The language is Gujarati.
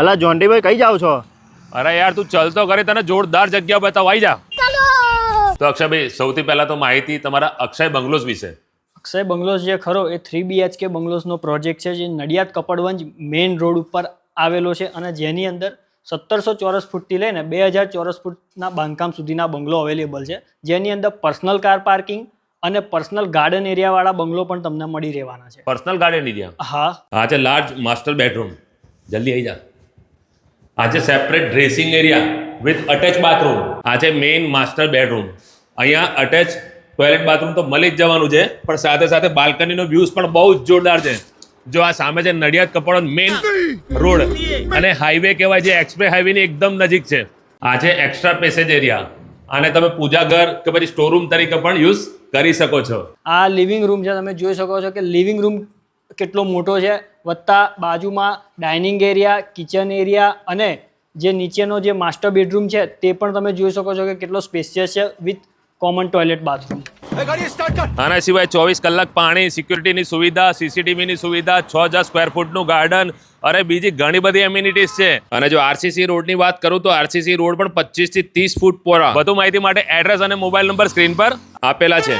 અલા જોન્ટીભાઈ કઈ જાવ છો? અરે યાર તું ચલતો કરે તને જોરદાર જગ્યા બતાવ. આવી જા. તો અક્ષયભાઈ સૌથી પહેલા તો માહિતી તમારા અક્ષય બંગલોઝ વિશે. અક્ષય બંગલોઝ જે ખરો એ થ્રી બીએચકે બંગલોઝનો પ્રોજેક્ટ છે જે નડિયાદ કપડવંજ મેઇન રોડ ઉપર આવેલો છે અને જેની અંદર સત્તરસો ચોરસ ફૂટથી લઈને બે હજાર ચોરસ ફૂટના બાંધકામ સુધીના બંગલો અવેલેબલ છે. જેની અંદર પર્સનલ કાર પાર્કિંગ અને પર્સનલ ગાર્ડન એરિયાવાળા બંગલો પણ તમને મળી રહેવાના છે. પર્સનલ ગાર્ડન એરિયા હા. હા છે લાર્જ માસ્ટર બેડરૂમ જલ્દી આવી જા. આ છે separate dressing area with attach bathroom આ છે મેઇન માસ્ટર બેડરૂમ અહીંયા અટેચ ટોયલેટ બાથરૂમ તો મળી જ જવાનું છે, પણ સાથે સાથે બાલ્કનીનો વ્યૂઝ પણ બહુ જ જોરદાર છે. જો આ સામે છે નડિયાદ કપડો મેઇન રોડ અને હાઈવે કહેવાય જે એક્સપ્રેસ હાઈવેની એકદમ નજીક છે. આ છે એક્સ્ટ્રા પેસેજ એરિયા આને તમે પૂજા ઘર કે પછી સ્ટોરૂમ તરીકે પણ યુઝ કરી શકો છો. આ લિવિંગ રૂમ છે, તમે જોઈ શકો છો કે લિવિંગ રૂમ કેટલો મોટો છે? વત્તા બાજુમાં ડાઇનિંગ એરિયા કિચન એરિયા અને જે નીચેનો જે માસ્ટર બેડરૂમ છે તે પણ તમે જોઈ શકો છો કે કેટલો સ્પેશિયસ છે વિથ કોમન ટોયલેટ બાથરૂમ. આના સિવાય ચોવીસ કલાક પાણી સિક્યુરિટીની સુવિધા સીસીટીવીની સુવિધા છ હજાર સ્ક્વેર ફૂટનું ગાર્ડન અરે બીજી ઘણી બધી એમ્યુનિટીઝ છે. અને જો આરસીસી રોડની વાત કરું તો આરસીસી રોડ પણ પચીસથી ત્રીસ ફૂટ પોરા વધુ માહિતી માટે એડ્રેસ અને મોબાઈલ નંબર સ્ક્રીન પર. આપેલા છે.